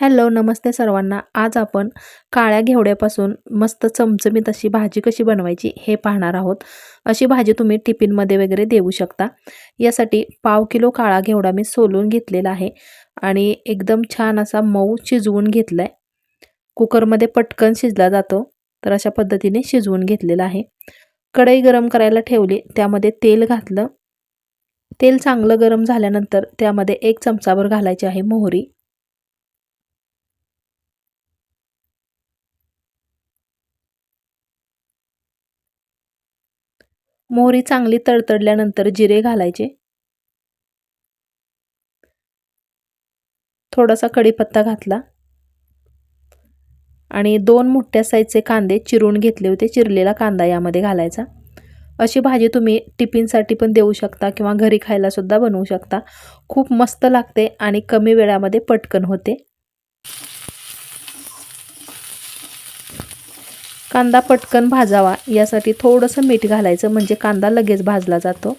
Hello नमस्ते सर्वांना. आज आपण काळ्या घेवड्यापासून मस्त चमचमीत अशी भाजी कशी बनवायची हे पाहणार आहोत. अशी भाजी तुम्ही टिफिनमध्ये वगैरे देऊ शकता. यासाठी पाव किलो काळा घेवडा मी सोलून घेतलेला आहे आणि एकदम छान असा मऊ शिजवून घेतला आहे कुकरमध्ये पटकन शिजला जातो तर अशा पद्धतीने शिजवून घेतलेला आहे. कढई गरम करायला ठेवली त्यामध्ये तेल घातलं. तेल चांगलं गरम झाल्यानंतर त्यामध्ये एक चमचाभर घालायची आहे मोहरी. मोहरी चांगली तडतडल्यानंतर जिरे घालायचे. थोडासा कढीपत्ता घातला. आणि दोन मोठ्या साईजचे कांदे चिरून घेतले होते. चिरलेला कांदा यामध्ये घालायचा. अशी भाजी तुम्ही टिफिनसाठी पण देऊ शकता किंवा घरी खायलासुद्धा बनवू शकता. खूप मस्त लागते आणि कमी वेळामध्ये पटकन होते. कांदा पटकन भाजावा. यासाठी थोडंसं मीठ घालायचं म्हणजे कांदा लगेच भाजला जातो.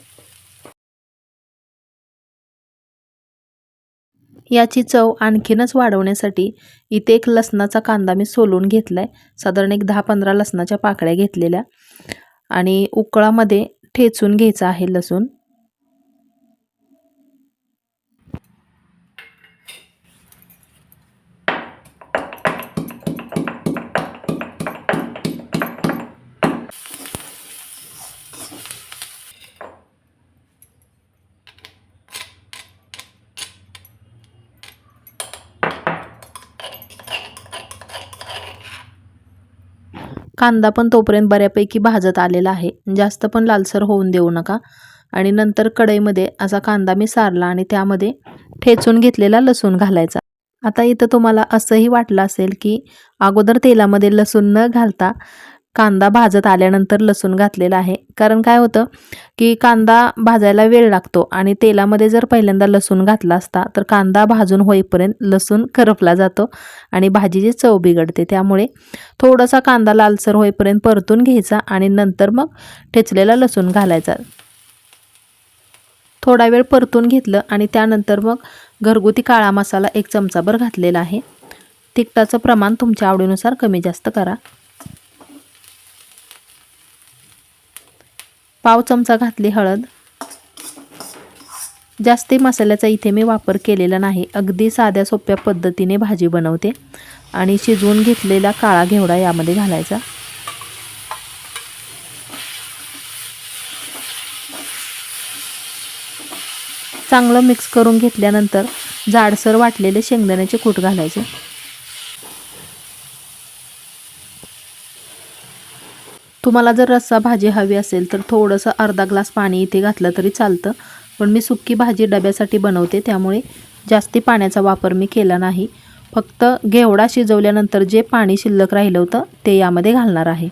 याची चव आणखीनच वाढवण्यासाठी इथे एक लसणाचा कांदा मी सोलून घेतला आहे साधारण एक दहा पंधरा लसणाच्या पाकळ्या घेतलेल्या. आणि उकळामध्ये ठेचून घ्यायचा आहे लसूण. कांदा पण तोपर्यंत बऱ्यापैकी भाजत आलेला आहे. जास्त पण लालसर होऊन देऊ नका. आणि नंतर कढईमध्ये असा कांदा मी सारला आणि त्यामध्ये ठेचून घेतलेला लसूण घालायचा. आता इथं तुम्हाला असंही वाटलं असेल की अगोदर तेलामध्ये लसूण न घालता कांदा भाजत आल्यानंतर लसूण घातलेला आहे. कारण काय होतं की कांदा भाजायला वेळ लागतो आणि तेलामध्ये जर पहिल्यांदा लसूण घातला असता तर कांदा भाजून होईपर्यंत लसूण करपला जातो आणि भाजीची चव बिघडते. त्यामुळे थोडासा कांदा लालसर होईपर्यंत परतून घ्यायचा आणि नंतर मग ठेचलेला लसूण घालायचा. थोडा वेळ परतून घेतलं आणि त्यानंतर मग घरगुती काळा मसाला एक चमचाभर घातलेला आहे. तिखटाचं प्रमाण तुमच्या आवडीनुसार कमी जास्त करा. पाव चमचा घातली हळद. जास्ती मसाल्याचा इथे मी वापर केलेला नाही. अगदी साध्या सोप्या पद्धतीने भाजी बनवते आणि शिजवून घेतलेला काळा घेवडा यामध्ये घालायचा. चांगलं मिक्स करून घेतल्यानंतर जाडसर वाटलेले शेंगदाण्याचे कूट घालायचे. तुम्हाला जर रस्सा भाजी हवी असेल तर थोडंसं अर्धा ग्लास पाणी इथे घातलं तरी चालतं. पण मी सुक्की भाजी डब्यासाठी बनवते त्यामुळे जास्ती पाण्याचा वापर मी केला नाही. फक्त घेवडा शिजवल्यानंतर जे पाणी शिल्लक राहिलं होतं ते यामध्ये घालणार आहे.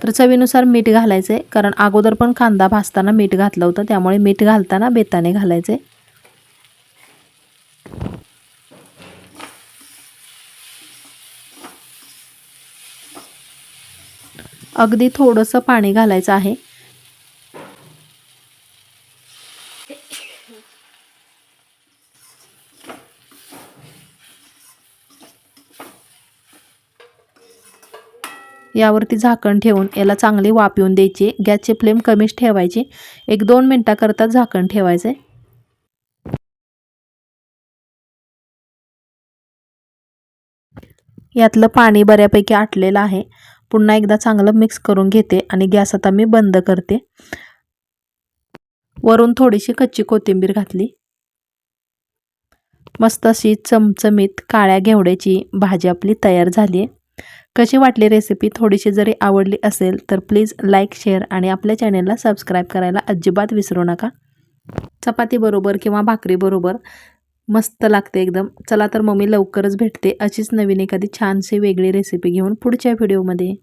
तर चवीनुसार मीठ घालायचं आहे कारण अगोदर पण कांदा भाजताना मीठ घातलं होतं त्यामुळे मीठ घालताना बेताने घालायचं अगदी थोडंसं पाणी घालायचं आहे. यावरती झाकण ठेवून याला चांगली वाफ येऊन द्यायची. गॅसची फ्लेम कमीच ठेवायची. एक दोन मिनटाकरता झाकण ठेवायचं यातलं पाणी बऱ्यापैकी आटलेलं आहे. पुन्हा एकदा चांगलं मिक्स करून घेते आणि गॅस आता मी बंद करते. वरून थोडीशी कच्ची कोथिंबीर घातली. मस्त अशी चमचमीत काळ्या घेवड्याची भाजी आपली तयार झाली आहे. कशी वाटली रेसिपी थोडीशी जरी आवडली असेल तर प्लीज लाईक शेअर आणि आपल्या चॅनेलला सबस्क्राईब करायला अजिबात विसरू नका. चपातीबरोबर किंवा भाकरीबरोबर मस्त लागते एकदम. चला तर मम्मी लवकरच भेटते. अशीच नवीन एखादी छानशी वेगळी रेसिपी घेऊन पुढच्या व्हिडिओमध्ये